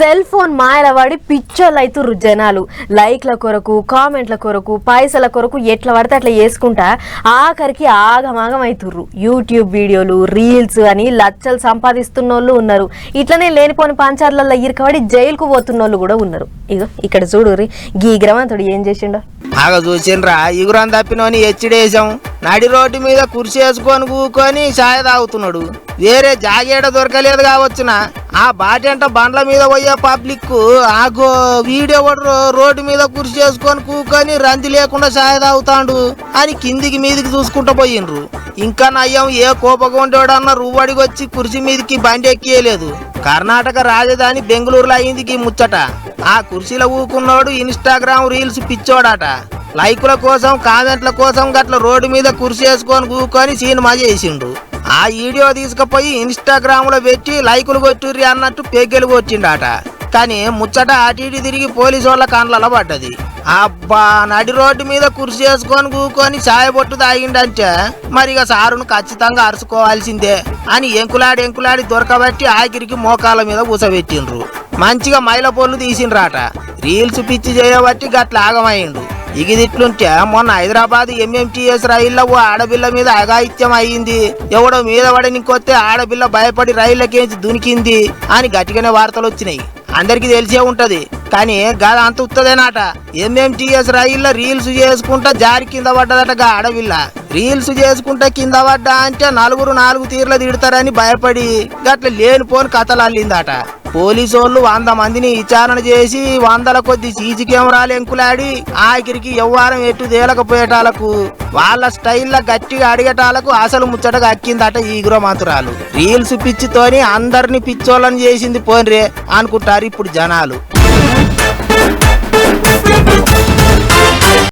Cell phone మాయల వాడి పిచ్చోళ్ళు అవుతుర్రు జనాలు. లైక్ల కొరకు కామెంట్ల కొరకు పైసల కొరకు ఎట్లా పడితే అట్లా చేసుకుంటా ఆఖరికి ఆగమాగం అవుతుర్రు యూట్యూబ్ వీడియోలు రీల్స్ అని లచ్చలు సంపాదిస్తున్నోళ్ళు ఉన్నారు. ఇట్లనే లేనిపోని పంచార్లలో ఇరకబడి జైలుకు పోతున్నోళ్ళు కూడా ఉన్నారు. ఇగో ఇక్కడ చూడు గీ గ్రమంతుడు ఏం చేసిండో. బాగా చూసిండ్రా ఇగురం తప్పినోని ఎచ్చిడేసాం నడి రోడ్డు మీద కుర్చీ వేసుకొని కూకొని చాయ్ తాగుతున్నాడు. వేరే జాగేడ దొరకలేదు కావచ్చునా? ఆ బాటంట బండ్ల మీద పోయే పబ్లిక్ ఆగో వీడియో రోడ్డు మీద కుర్చీ వేసుకొని కూకొని రంది లేకుండా చాయ్ తాగుతాండు అని కిందికి మీదికి చూసుకుంటూ పోయిండ్రు. ఇంకా నయ్యం ఏ కోపగుండోడన్న రువ్వడికి వచ్చి కుర్చీ మీదకి బండి ఎక్కియలేదు. కర్ణాటక రాజధాని బెంగళూరులో అయిందికి ముచ్చట. ఆ కుర్చీలో ఊకున్నోడు ఇన్స్టాగ్రామ్ రీల్స్ పిచ్చోడట. లైకుల కోసం కామెంట్ల కోసం గట్ల రోడ్డు మీద కుర్చీ వేసుకొని కూకొని సినిమా చేసిండు. ఆ వీడియో తీసుకుపోయి ఇన్స్టాగ్రామ్లో పెట్టి లైకులు కొట్టుర్రి అన్నట్టు పెగ్గెలు కొట్టిండట. కానీ ముచ్చట అటు ఇటు తిరిగి పోలీసు వాళ్ళ కాన్లలో పడ్డది. అబ్బా నడి రోడ్డు మీద కుర్చీ వేసుకొని కూకొని సాయబొట్టు తాగిండంటే మరి ఇక సారును ఖచ్చితంగా అరుచుకోవాల్సిందే అని ఎంకులాడి ఎంకులాడి దొరకబట్టి ఆఖరికి మోకాల మీద కూసబెట్టిండ్రు. మంచిగా మైల పొల్లు తీసిండ్రాట. రీల్స్ పిచ్చి చేయబట్టి గట్ల ఆగమైండు. ఇగిదిట్లుంటే మొన్న హైదరాబాద్ ఎంఎంటీఎస్ రైల్లో ఓ ఆడపిల్ల మీద అఘాయిత్యం అయ్యింది. ఎవడో మీద పడనికొస్తే ఆడపిల్ల భయపడి రైళ్ళకేంచి దునికింది అని గట్టిగానే వార్తలు వచ్చినాయి. అందరికి తెలిసే ఉంటది. కానీ గద అంత ఉత్తదేనాట. ఎంఎంటీఎస్ రైల్లో రీల్స్ చేసుకుంటా జారి కింద పడ్డదట గా ఆడపిల్ల. రీల్స్ చేసుకుంటా కింద పడ్డా అంటే నలుగురు నాలుగు తీర్లు తిడతారని భయపడి గట్ల లేనిపోని కథలు అల్లిందట. పోలీసు వాళ్ళు వంద మందిని విచారణ చేసి వందల కొద్ది సీసీ కెమెరాలు ఎంకులాడి ఆఖరికి ఎవ్వారం ఎటు తేలకపోయేటాలకు వాళ్ళ స్టైల్లో గట్టిగా అడిగేటాలకు అసలు ముచ్చటగా అక్కిందట ఈ మంత్రాలు రీల్స్ పిచ్చితోని అందరిని పిచ్చోళ్ళని చేసింది పోన్రే అనుకుంటారు ఇప్పుడు జనాలు.